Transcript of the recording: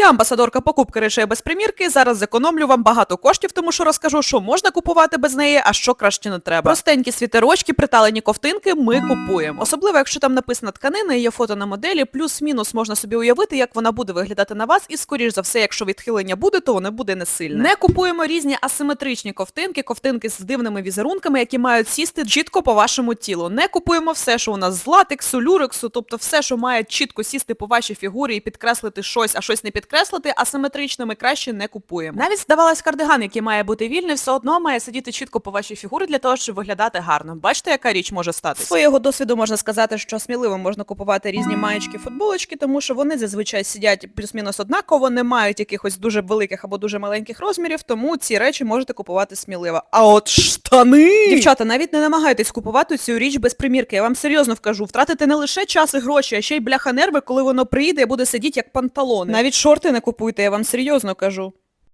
Я амбасадорка покупки речей без примірки. Зараз зекономлю вам багато коштів, тому що розкажу, що можна купувати без неї, а що краще не треба. Простенькі світерочки, приталені ковтинки ми купуємо. Особливо, якщо там написана тканина і є фото на моделі, плюс-мінус можна собі уявити, як вона буде виглядати на вас, і скоріш за все, якщо відхилення буде, то воно буде не сильне. Не купуємо різні асиметричні ковтинки, ковтинки з дивними візерунками, які мають сісти чітко по вашому тілу. Не купуємо все, що у нас з латексу, люрексу, тобто все, що має чітко сісти по вашій фігурі і підкреслити щось, а щось не підкреслити, асиметрично ми краще не купуємо. Навіть здавалось кардиган, який має бути вільний, все одно має сидіти чітко по вашій фігурі для того, щоб виглядати гарно. Бачите, яка річ може стати? З Своєго досвіду можна сказати, що сміливо можна купувати різні маєчки, футболочки, тому що вони зазвичай сидять плюс-мінус однаково, не мають якихось дуже великих або дуже маленьких розмірів, тому ці речі можете купувати сміливо. А от штани! Дівчата, навіть не намагайтесь купувати цю річ без примірки. Я вам серйозно вкажу, втратите не лише час і гроші, а ще й бляха нерви, коли воно приїде і буде сидіти як панталони. Навіть шорти не купуйте, я вам серйозно кажу.